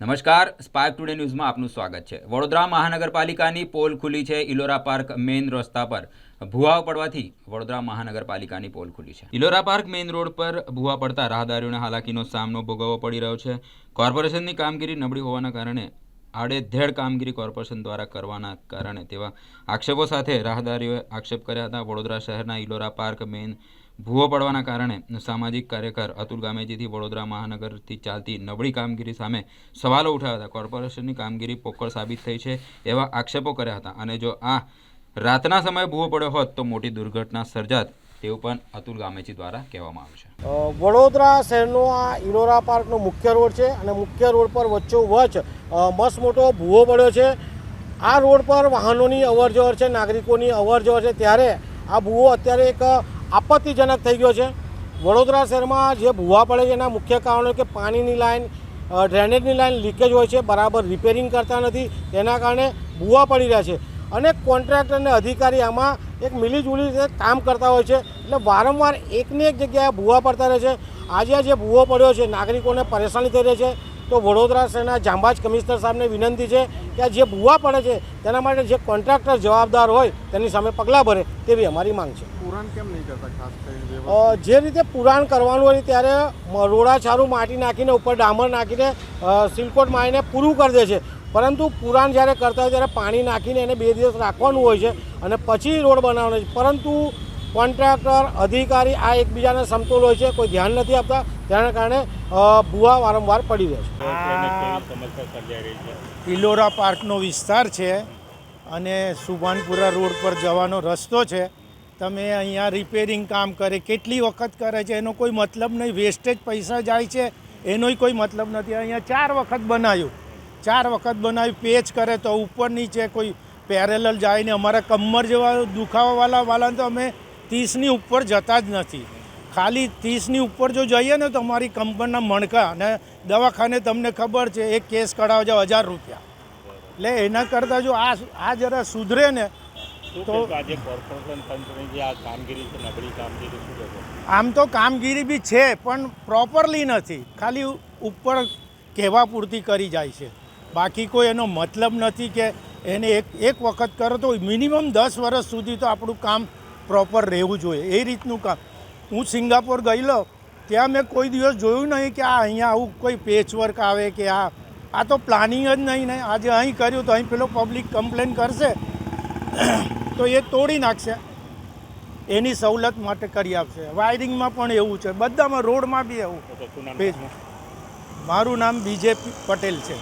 નમસ્કાર spark today ન્યૂઝમાં આપનું સ્વાગત છે. વડોદરા મહાનગરપાલિકાની પોલ ખુલી છે ઇલોરા પાર્ક મેઇન રસ્તા પર. ભૂવા પડવાથી વડોદરા મહાનગરપાલિકાની પોલ ખુલી છે. ઇલોરા પાર્ક મેઇન રોડ પર ભૂવા પડતા રાહદારીઓને હાલાકીનો સામનો ભોગવવો પડી રહ્યો છે. કોર્પોરેશનની કામગીરી નબળી હોવાના કારણે આડેધેડ કામગીરી કોર્પોરેશન દ્વારા કરવાના કારણે તેવા આક્ષેપો સાથે રાહદારીઓએ આક્ષેપ કર્યા હતા. વડોદરા શહેરના ઇલોરા પાર્ક મેઇન ભૂવો પડવાના કારણે સામાજિક કાર્યકર અતુલ ગામેજીથી વડોદરા મહાનગરથી ચાલતી નબળી કામગીરી સામે સવાલો ઉઠાવ્યા હતા. કોર્પોરેશનની કામગીરી પોકળ સાબિત થઈ છે એવા આક્ષેપો કર્યા હતા. અને જો આ રાતના સમયે ભૂવો પડ્યો હોત તો મોટી દુર્ઘટના સર્જાત તેવું પણ અતુલ ગામેજી દ્વારા કહેવામાં આવ્યું છે. વડોદરા શહેરનો આ ઇલોરા પાર્કનો મુખ્ય રોડ છે અને મુખ્ય રોડ પર વચ્ચોવચ્ચ અ, મસ્ત મોટો ભૂવો પડ્યો છે. આ રોડ પર વાહનોની અવરજવર છે નાગરિકોની અવરજવર છે. ત્યારે આ ભૂવો અત્યારે એક આપત્તિજનક થઈ ગયો છે. વડોદરા શહેરમાં જે ભૂવા પડે છે એના મુખ્ય કારણો કે પાણીની લાઈન ડ્રેનેજની લાઈન લીકેજ હોય છે, બરાબર રિપેરિંગ કરતા નથી, તેના કારણે ભૂવા પડી રહ્યા છે. અને કોન્ટ્રાક્ટર અને અધિકારી આમાં એક મિલીજુલી રીતે કામ કરતા હોય છે. એટલે વારંવાર એકની એક જગ્યાએ ભૂવા પડતા રહે છે. આજે જે ભૂવો પડ્યો છે, નાગરિકોને પરેશાની થઈ રહી છે. તો વડોદરા શહેરના જાંબાજ કમિશનર સાહેબને વિનંતી છે કે આ જે ભૂવા પડે છે તેના માટે જે કોન્ટ્રાક્ટર જવાબદાર હોય તેની સામે પગલાં ભરે તેવી અમારી માંગ છે. પુરાણ કેમ નહીં કરતા ખાસ કરીને વ્યવસ્થિત? અ, જે રીતે પુરાણ કરવાનું હોય ત્યારે રોડાછારું માટી નાખીને ઉપર ડામર નાખીને સિલકોટ મારીને પૂરું કરી દે છે. પરંતુ પુરાણ જ્યારે કરતા હોય ત્યારે પાણી નાખીને એને બે દિવસ રાખવાનું હોય છે અને પછી રોડ બનાવવાનો છે. પરંતુ કોન્ટ્રાક્ટર અધિકારી આ એકબીજાને સમતોલ હોય છે કોઈ ધ્યાન નથી આપતા તેના કારણે ભૂવા વારંવાર પડી રહે છે. ઇલોરા પાર્કનો વિસ્તાર છે અને સુભાનપુરા રોડ પર જવાનો રસ્તો છે. તમે અહીંયા રિપેરિંગ કામ કરે કેટલી વખત કરે છે એનો કોઈ મતલબ નહીં. વેસ્ટેજ પૈસા જાય છે એનોય કોઈ મતલબ નથી. અહીંયા ચાર વખત બનાવ્યું. ચાર વખત બનાવ્યું પેચ કરે તો ઉપર નીચે કોઈ પેરેલલ જાય ને અમારા કમર જેવા દુખાવાવાળા વાળા તો અમે ત્રીસની ઉપર જતા જ નથી. ખાલી ત્રીસની ઉપર જો જઈએ ને તો અમારી કંપનીના મણકા અને દવાખાને તમને ખબર છે એક કેસ કઢાવજો હજાર રૂપિયા. એટલે એના કરતાં જો આ આ જરા સુધરે ને તો- આજે કોર્પોરેશન તંત્રની જે આ કામગીરી છે નબળી કામગીરી શું આમ તો કામગીરી બી છે પણ પ્રોપરલી નથી. ખાલી ઉપર કહેવા પૂરતી કરી જાય છે. બાકી કોઈ એનો મતલબ નથી કે એને એક એક વખત કરો તો મિનિમમ દસ વર્ષ સુધી તો આપણું કામ પ્રોપર રહેવું જોઈએ. એ રીતનું કામ. હું સિંગાપોર ગયેલો ત્યાં મેં કોઈ દિવસ જોયું નહીં કે આ અહીંયા આવું કોઈ પેચવર્ક આવે કે આ. આ તો પ્લાનિંગ જ નહીં ને. આજે અહીં કર્યું તો અહીં પેલો પબ્લિક કમ્પ્લેન કરશે. તો એ તોડી નાખશે. એની સવલત માટે કરી આપશે. વાયરિંગમાં પણ એવું છે. બધામાં રોડમાં બી એવું. પેજમાં મારું નામ બીજે પટેલ છે.